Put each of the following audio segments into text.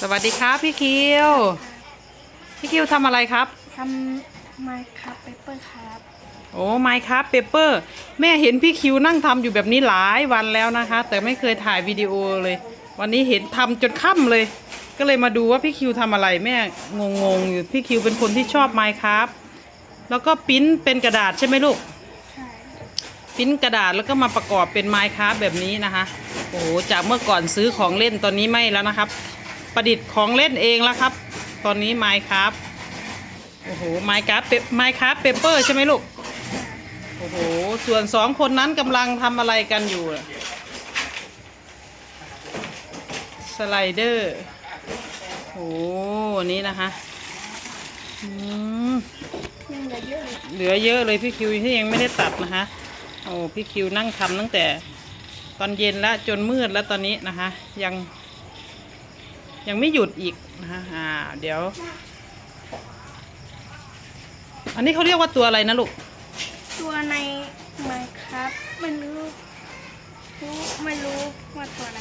สวัสดีครับพี่คิว พี่คิวทำอะไรครับ ทำไมครับเปเปอร์ครับ โอ้ไมค์ครับเปเปอร์ แม่เห็นพี่คิวนั่งทำอยู่แบบนี้หลายวันแล้วนะคะ แต่ไม่เคยถ่ายวิดีโอเลย วันนี้เห็นทำจนค่ำเลย ก็เลยมาดูว่าพี่คิวทำอะไรแม่งงๆอยู่พี่คิวเป็นคนที่ชอบไมค์ครับ แล้วก็ปริ้นเป็นกระดาษใช่ไหมลูกใช่ปริ้นกระดาษแล้วก็มาประกอบเป็นไมค์ครับแบบนี้นะคะ โอ้โหจากเมื่อก่อนซื้อของเล่นตอนนี้ไม่แล้วนะครับ ประดิษฐ์ของเล่นเองแล้วครับ ตอนนี้ไมค์ครับโอ้โหไมค์ครับไมค์ครับเปเปอร์ใช่ไหมลูกโอ้โหส่วนสองคนนั้นกำลังทำอะไรกันอยู่ล่ะสไลเดอร์โอ้โหนี่นะคะอืมเหลือเยอะเลยพี่คิวที่ยังไม่ได้ตัดนะคะโอ้พี่คิวนั่งทำตั้งแต่ตอนเย็นแล้วจนมืดแล้วตอนนี้นะคะ ยัง ยังไม่หยุดอีกนะคะอ่าเดี๋ยว อันนี้เขาเรียกว่าตัวอะไรนะลูก ตัวในไมครับไม่รู้รู้ไม่รู้ว่าตัวอะไร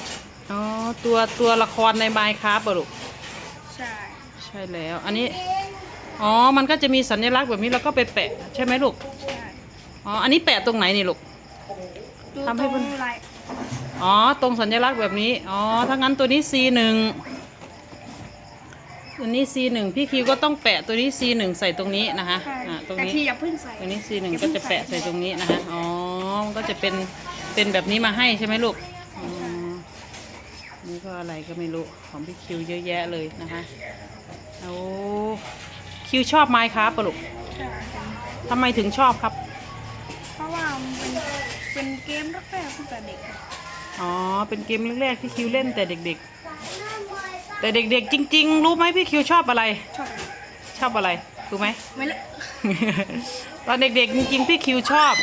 อ๋อตัวตัวละครในไมค์ครับลูกใช่ใช่แล้ว อันนี้อ๋อมันก็จะมีสัญลักษณ์แบบนี้แล้วก็ไปแปะ ใช่ไหมลูกใช่อ๋ออันนี้แปะตรงไหนนี่ลูก ดูทำให้ตเพื่รอนงลายอ๋อ ตรงสัญลักษณ์แบบนี้ อ๋อ ถ้างั้นตัวนี้ C หนึ่ง ตัวนี้ C หนึ่งพี่คิวก็ต้องแปะตัวนี้ C หนึ่งใส่ตรงนี้นะคะใช่อ่าตรงแต่นี้ ที่อย่าเพิ่งใส่ ตัวนี้ C หนึ่งก็จะแปะใส่ตรงนี้นะคะ อ๋อ มันก็จะเป็น เป็นแบบนี้มาให้ใช่ไหมลูก อ๋อ นี่ก็อะไรก็ไม่รู้ ของพี่คิวเยอะแยะเลยนะคะ โอ้คิวชอบไมค์ครับปะลูกใช่ทำไมถึงชอบครับ เพราะว่ามันเป็นเป็นเกมแรกๆตั้งแต่เด็กอ๋อ เป็นเกมแรกๆที่คิวเล่นแต่เด็กๆ แต่เด็กๆ จริง ๆ รู้ไหมพี่คิวชอบอะไร ชอบชอบอะไรรู้ไหม ไม่เละ ตอนเด็กๆ จริงๆ พี่คิวชอบ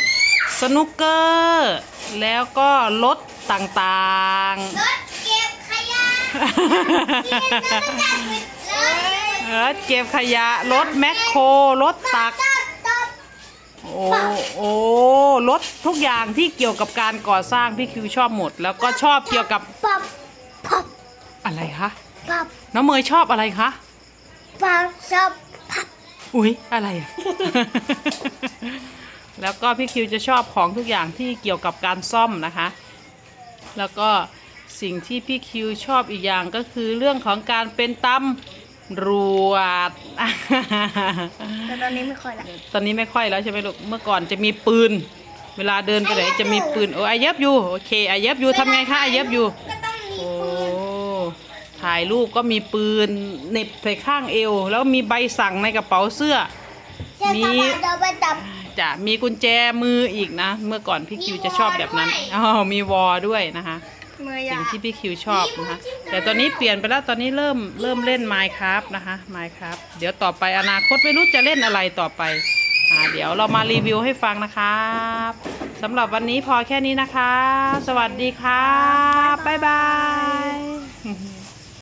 สนุกเกอร์ แล้วก็รถต่างๆเก็บขยะรถเก็บขยะ รถแมคโคร รถตักโอ้โอ้รถทุกอย่างที่เกี่ยวกับการก่อสร้างพี่คิวชอบหมด แล้วก็ชอบเกี่ยวกับปับปับอะไรคะ ปับน้องเมยชอบอะไรคะปับสับปับอุ๊ยอะไรอะ แล้วก็พี่คิวจะชอบของทุกอย่างที่เกี่ยวกับการซ่อมนะคะ แล้วก็สิ่งที่พี่คิวชอบอีกอย่างก็คือเรื่องของการเป็นตำรวจ แต่ตอนนี้ไม่ค่อยละตอนนี้ไม่ค่อยแล้วใช่ไหมลูก เมื่อก่อนจะมีปืน เวลาเดินไปไหนจะมีปืน โอ้ไอเย็บอยู่ โอเคไอเย็บอยู่ทำไงคะไอเย็บอยู่ก็ต้องมีโอ้ ถ่ายรูปก็มีปืนเหน็บใส่ข้างเอว แล้วมีใบสั่งในกระเป๋าเสื้อเจ้ามีตาบาเราไปจับ จะมีกุญแจมืออีกนะ เมื่อก่อนพี่คิวจะชอบแบบนั้นอ๋อมีวอลด้วยนะคะเมื่อยาสิ่งที่พี่คิวชอบนะคะ แต่ตอนนี้เปลี่ยนไปแล้วตอนนี้เริ่มเริ่มเล่น Minecraft นะคะ Minecraft เดี๋ยวต่อไปอนาคตไม่รู้จะเล่นอะไรต่อไปอ่าเดี๋ยวเรามารีวิวให้ฟังนะครับสำหรับวันนี้พอแค่นี้นะคะ สวัสดีครับบ๊ายบาย